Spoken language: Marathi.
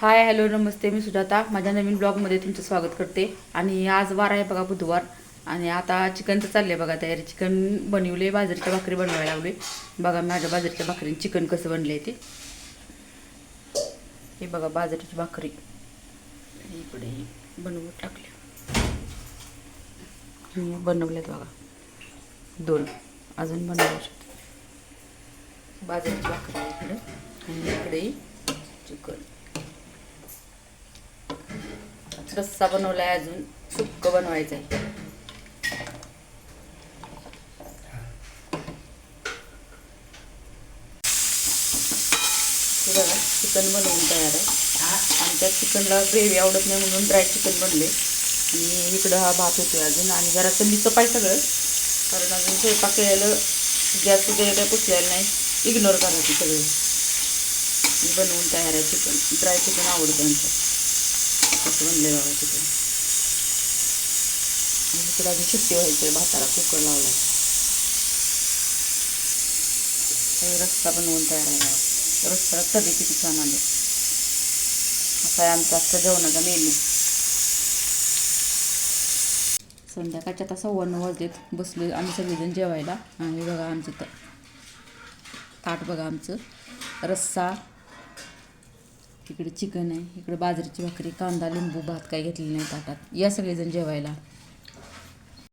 हाय हॅलो नमस्ते मी सुजाता. माझ्या नवीन ब्लॉगमध्ये तुमचं स्वागत करते. आणि आज वार आहे बघा बुधवार. आणि आता चिकनचं चाललं आहे बघा तयारी. चिकन बनवले बाजरीच्या भाकरी बनवायला लागले बघा माझ्या बाजरीच्या भाकरीने चिकन कसं बनले ते. हे बघा बाजरीची भाकरी. इकडे बनवून टाकले. बनवल्यात बघा. दोन. अजून बनवू शकते. बाजरीची भाकरी इकडे. आणि इकडे चिकन. रस्सा आहे अजून. सुक्क बनवायचं आहे बघा चिकन बनवून तयार आहे. आणि त्या चिकनला ग्रेव्ही आवडत नाही म्हणून ड्राय चिकन बनले. आणि इकडं हा भात होतोय अजून आणि जरा थंडीचं पाय सगळं. कारण अजून स्वयंपाक केलेलं गॅस वगैरे काही पुसलेलं नाही. इग्नोर करायचं सगळं. बनवून तयार आहे चिकन. ड्राय चिकन आवडतं आमचं. कसं बनले बाबा चिकन इकडे अजून शिट्टी व्हायची भाताला कुकर लावला रस्ता बनवून तयार आहे रस्त्याला कधी किती छान आले. असा आहे आमचा आजचा जेवणाचा मेनू. संध्याकाळच्या आता सव्वा नऊ वाजलेत. बसले आम्ही सगळेजण जेवायला. आणि बघा आमचं ताट बघा आमचं. रस्सा इकडे चिकन आहे इकडं बाजरीची भाकरी कांदा लिंबू भात काय घेतलेलं नाही ताटात. या सगळेजण जेवायला.